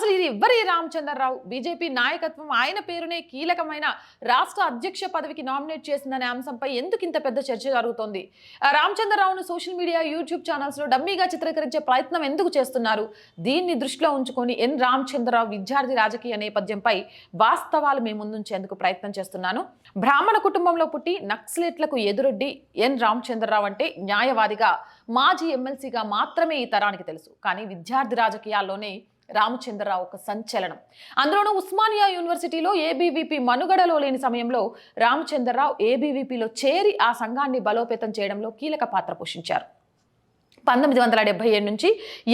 అసలు ఇది ఎవరి రామచంద్రరావు? బీజేపీ నాయకత్వం ఆయన పేరునే కీలకమైన రాష్ట్ర అధ్యక్ష పదవికి నామినేట్ చేసిందనే అంశంపై ఎందుకు ఇంత పెద్ద చర్చ జరుగుతోంది? రామచంద్రరావును సోషల్ మీడియా యూట్యూబ్ ఛానల్స్లో డమ్మీగా చిత్రీకరించే ప్రయత్నం ఎందుకు చేస్తున్నారు? దీన్ని దృష్టిలో ఉంచుకొని ఎన్. రామచంద్రరావు విద్యార్థి రాజకీయ నేపథ్యంపై వాస్తవాలు మేము ముందుంచేందుకు ప్రయత్నం చేస్తున్నాను. బ్రాహ్మణ కుటుంబంలో పుట్టి నక్సలెట్లకు ఎదురొడ్డి ఎన్. రామచంద్రరావు అంటే న్యాయవాదిగా మాజీ ఎమ్మెల్సీగా మాత్రమే ఈ తరానికి తెలుసు. కానీ విద్యార్థి రాజకీయాల్లోనే రామచంద్రరావు ఒక సంచలనం. అందులోనూ ఉస్మానియా యూనివర్సిటీలో ఏబీవీపీ మనుగడలో లేని సమయంలో రామచంద్రరావు ఏబీవీపీలో చేరి ఆ సంఘాన్ని బలోపేతం చేయడంలో కీలక పాత్ర పోషించారు. పంతొమ్మిది వందల డెబ్బై ఏడు నుంచి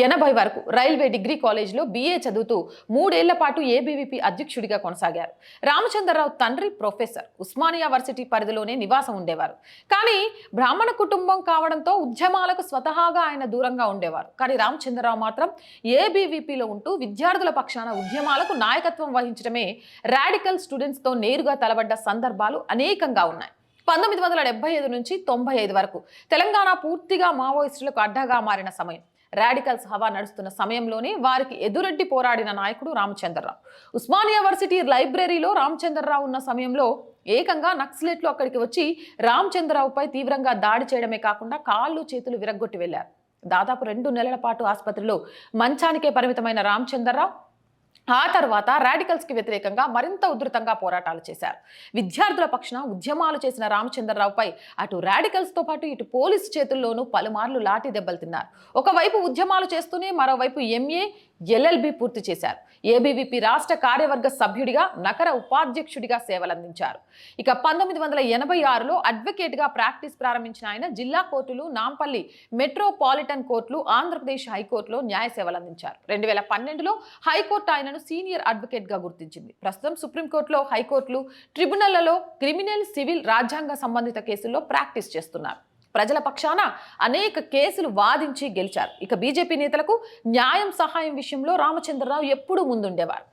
ఎనభై వరకు రైల్వే డిగ్రీ కాలేజీలో బీఏ చదువుతూ మూడేళ్ళ పాటు ఏబీవీపీ అధ్యక్షుడిగా కొనసాగారు. రామచంద్రరావు తండ్రి ప్రొఫెసర్ ఉస్మానియా వర్సిటీ పరిధిలోనే నివాసం ఉండేవారు. కానీ బ్రాహ్మణ కుటుంబం కావడంతో ఉద్యమాలకు స్వతహాగా ఆయన దూరంగా ఉండేవారు. కానీ రామచంద్రరావు మాత్రం ఏబీవీపీలో ఉంటూ విద్యార్థుల పక్షాన ఉద్యమాలకు నాయకత్వం వహించడమే రాడికల్ స్టూడెంట్స్తో నేరుగా తలబడ్డ సందర్భాలు అనేకంగా ఉన్నాయి. పంతొమ్మిది వందల డెబ్బై ఐదు నుంచి తొంభై ఐదు వరకు. తెలంగాణ పూర్తిగా మావోయిస్టులకు అడ్డగా మారిన సమయం. రాడికల్స్ హవా నడుస్తున్న సమయంలోనే వారికి ఎదురెడ్డి పోరాడిన నాయకుడు రామచంద్రరావు. ఉస్మానియా యూనివర్సిటీ లైబ్రరీలో రామచంద్రరావు ఉన్న సమయంలో ఏకంగా నక్సలెట్లు అక్కడికి వచ్చి రామచంద్రరావుపై తీవ్రంగా దాడి చేయడమే కాకుండా కాళ్ళు చేతులు విరగ్గొట్టి వెళ్ళారు దాదాపు రెండు నెలల పాటు ఆసుపత్రిలో మంచానికే పరిమితమైన రామచంద్రరావు ఆ తర్వాత రాడికల్స్కి వ్యతిరేకంగా మరింత ఉధృతంగా పోరాటాలు చేశారు. విద్యార్థుల పక్షాన ఉద్యమాలు చేసిన రామచంద్రరావుపై అటు రాడికల్స్తో పాటు ఇటు పోలీసు చేతుల్లోనూ పలుమార్లు లాఠీ దెబ్బలు తిన్నారు. ఒకవైపు ఉద్యమాలు చేస్తూనే మరోవైపు ఎంఏ ఎల్ఎల్బి పూర్తి చేశారు. ఏబీవీపీ రాష్ట్ర కార్యవర్గ సభ్యుడిగా నగర ఉపాధ్యక్షుడిగా సేవలందించారు. ఇక పంతొమ్మిది వందల ఎనభై ఆరులో అడ్వకేట్గా ప్రాక్టీస్ ప్రారంభించిన ఆయన జిల్లా కోర్టులు నాంపల్లి మెట్రోపాలిటన్ కోర్టులు ఆంధ్రప్రదేశ్ హైకోర్టులో న్యాయ సేవలందించారు. రెండు వేల పన్నెండులో హైకోర్టు ఆయనను సీనియర్ అడ్వకేట్గా గుర్తించింది. ప్రస్తుతం సుప్రీంకోర్టులో హైకోర్టులు ట్రిబ్యునళ్ళలో క్రిమినల్ సివిల్ రాజ్యాంగ సంబంధిత కేసుల్లో ప్రాక్టీస్ చేస్తున్నారు. ప్రజల పక్షాన అనేక కేసులు వాదించి గెలిచారు. ఇక బీజేపీ నేతలకు న్యాయం సహాయం విషయంలో రామచంద్రరావు ఎప్పుడూ ముందుండేవారు.